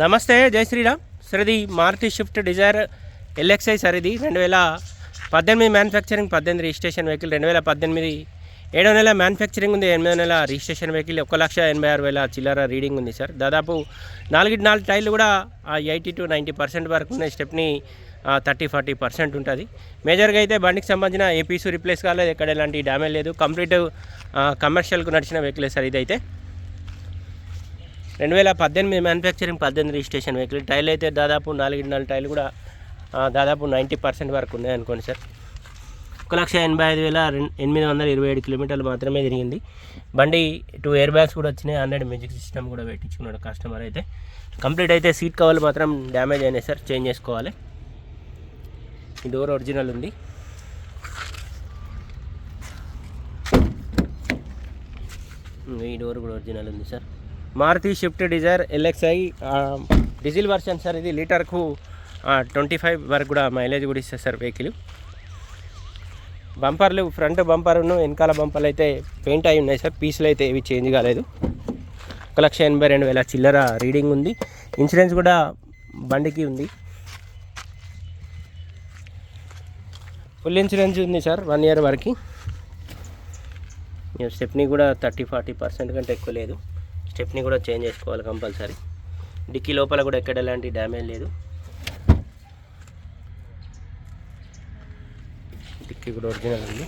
నమస్తే జై శ్రీరామ్. సార్ ఇది Maruti Swift Dzire LXI sir ఇది రెండు వేల పద్దెనిమిది మ్యానుఫ్యాక్చరింగ్ పద్దెనిమిది రిజిస్ట్రేషన్ వెహికల్ రెండు వేల పద్దెనిమిది ఏడో నెల మ్యానుఫ్యాక్చరింగ్ ఉంది ఎనిమిదో నెల రిజిస్ట్రేషన్ వెహికల్ ఒక లక్ష ఎనభై ఆరు వేల చిల్లర రీడింగ్ ఉంది సార్. దాదాపు నాలుగు నాలుగు టైర్లు కూడా ఎయిటీ టు నైంటీ పర్సెంట్ వరకు ఉన్న స్టెప్ని థర్టీ ఫార్టీ పర్సెంట్ ఉంటుంది. మేజర్గా అయితే బండికి సంబంధించిన ఏపీసు రిప్లేస్ కాలేదు ఎక్కడ ఎలాంటి డ్యామేజ్ లేదు. కంప్లీట్ కమర్షియల్కు నడిచిన వెహికల్ సార్ ఇదైతే. రెండు వేల పద్దెనిమిది మ్యానుఫ్యాక్చరింగ్ పద్దెనిమిది రిజిస్ట్రేషన్ వెహికల్ టైల్ అయితే దాదాపు నాలుగు నాలుగు టైల్ కూడా దాదాపు నైంటీ పర్సెంట్ వరకు ఉన్నాయి అనుకోండి సార్. ఒక లక్ష ఎనభై ఐదు వేల ఎనిమిది వందల ఇరవై ఏడు కిలోమీటర్లు మాత్రమే తిరిగింది. బండి టూ ఎయిర్ బ్యాగ్స్ కూడా వచ్చినాయి హండ్రెడ్ మ్యూజిక్ సిస్టమ్ కూడా పెట్టించుకున్నాడు కస్టమర్ అయితే. కంప్లీట్ అయితే సీట్ కవర్లు మాత్రం డ్యామేజ్ అయినాయి సార్ చేంజ్ చేసుకోవాలి. ఈ డోర్ ఒరిజినల్ ఉంది. ఈ డోర్ కూడా ఒరిజినల్ ఉంది sir. Maruti Swift Dzire LXI diesel version sir ఇది లీటర్కు ట్వంటీ ఫైవ్ వరకు కూడా మైలేజ్ కూడా ఇస్తుంది సార్ వెహికల్. బంపర్లు ఫ్రంట్ బంపర్ను వెనకాల బంపర్లు అయితే పెయింట్ అయి ఉన్నాయి సార్ పీసులు అయితే ఏవి చేంజ్ కాలేదు. ఒక లక్ష ఎనభై రెండు వేల చిల్లర రీడింగ్ ఉంది. ఇన్సూరెన్స్ కూడా బండికి ఉంది. ఫుల్ ఇన్సూరెన్స్ ఉంది సార్ వన్ ఇయర్ వరకు. స్టెప్ని కూడా థర్టీ ఫార్టీ పర్సెంట్ కంటే ఎక్కువ లేదు. స్టెప్ని కూడా చేంజ్ చేసుకోవాలి కంపల్సరీ. డిక్కీ లోపల కూడా ఎక్కడ ఎలాంటి డ్యామేజ్ లేదు. డిక్కీ కూడా ఒరిజినల్ ఉంది.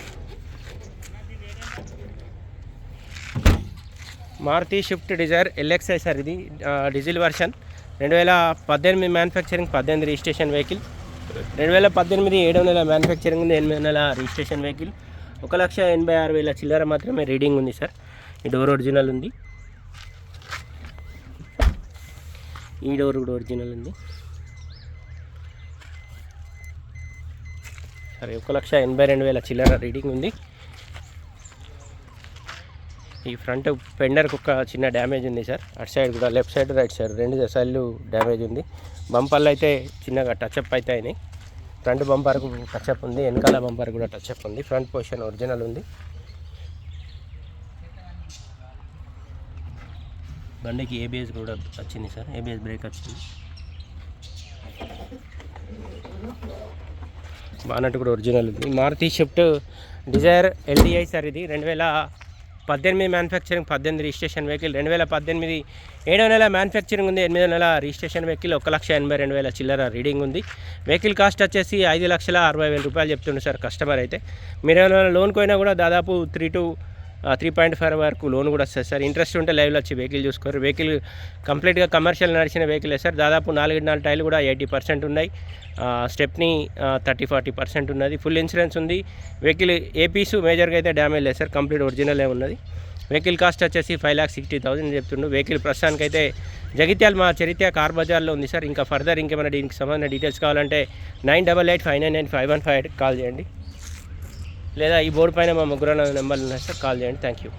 Maruti Swift Dzire LXI sir ఇది డీజిల్ వర్షన్. రెండు వేల పద్దెనిమిది మ్యానుఫ్యాక్చరింగ్ పద్దెనిమిది రిజిస్ట్రేషన్ వెహికల్ రెండు వేల పద్దెనిమిది ఏడో నెల మ్యానుఫ్యాక్చరింగ్ ఉంది ఎనిమిది నెల రిజిస్ట్రేషన్ వెహికల్ ఒక లక్ష ఎనభై ఆరు వేల చిల్లర మాత్రమే రీడింగ్ ఉంది సార్ ఈ డోర్ ఒరిజినల్ ఉంది. ఈ డోర్ కూడా ఒరిజినల్ ఉంది. సరే ఒక లక్ష ఎనభై రెండు వేల చిల్లర రీడింగ్ ఉంది. ఈ ఫ్రంట్ పెండర్కి ఒక చిన్న డ్యామేజ్ ఉంది సార్. అటు సైడ్ కూడా లెఫ్ట్ సైడ్ రైట్ సైడ్ రెండు సైడ్లు డ్యామేజ్ ఉంది. బంపర్లు అయితే చిన్నగా టచ్అప్ అయితే అయినాయి ఫ్రంట్ బంపర్కు టచ్అప్ ఉంది వెనకాల బంపర్ కూడా టచ్అప్ ఉంది. ఫ్రంట్ పొజిషన్ ఒరిజినల్ ఉంది. బండికి ఏబిఎస్ కూడా వచ్చింది సార్. ఏబిఎస్ బ్రేక్ వచ్చింది. బానట్ కూడా ఒరిజినల్ ఉంది. Maruti Swift Dzire LDI sir ఇది. రెండు వేల పద్దెనిమిది మ్యానుఫ్యాక్చరింగ్ పద్దెనిమిది రిజిస్ట్రేషన్ వెహికల్ రెండు వేల పద్దెనిమిది ఏడో నెల మ్యానుఫ్యాక్చరింగ్ ఉంది ఎనిమిదో నెల రిజిస్ట్రేషన్ వెహికల్ ఒక లక్ష ఎనభై రెండు వేల చిల్లర రీడింగ్ ఉంది. వెహికల్ కాస్ట్ వచ్చేసి ఐదు లక్షల అరవై వేల రూపాయలు చెప్తుండే సార్ కస్టమర్ అయితే. మీరు ఏమైనా లోన్కి పోయినా కూడా దాదాపు three to three point five వరకు లోన్ కూడా వస్తుంది. సార్ ఇంట్రెస్ట్ ఉంటే లైవ్లో వచ్చి వెహికల్ చూసుకోరు. వెహికల్ కంప్లీట్గా కమర్షియల్ నడిచిన వెహికలే సార్. దాదాపు నాలుగు నాలుగు టైర్లు కూడా ఎయిటీ పర్సెంట్ ఉన్నాయి. స్టెప్ని థర్టీ ఫార్టీ పర్సెంట్ ఉన్నది. ఫుల్ ఇన్సూరెన్స్ ఉంది. వెహికల్ ఏ పీసు మేజర్గా అయితే డ్యామేజ్ లేదు సార్. కంప్లీట్ ఒరిజినలే ఉన్నది. వెహికల్ కాస్ట్ వచ్చేసి ఫైవ్ ల్యాక్ సిక్స్టీ థౌసండ్ చెప్తుండు. వెహికల్ ప్రస్తుతానికైతే జగిత్యాల మా చరిత్ర కార్ బజార్లో ఉంది సార్. ఇంకా ఫర్దర్ ఇంకేమైనా దీనికి సంబంధించిన డీటెయిల్స్ కావాలంటే nine double eight five nine nine five one five call చేయండి. లేదా ఈ బోర్డు పైన మా ముగ్గురు నెంబర్లు ఉన్నాయి సార్ కాల్ చేయండి. Thank you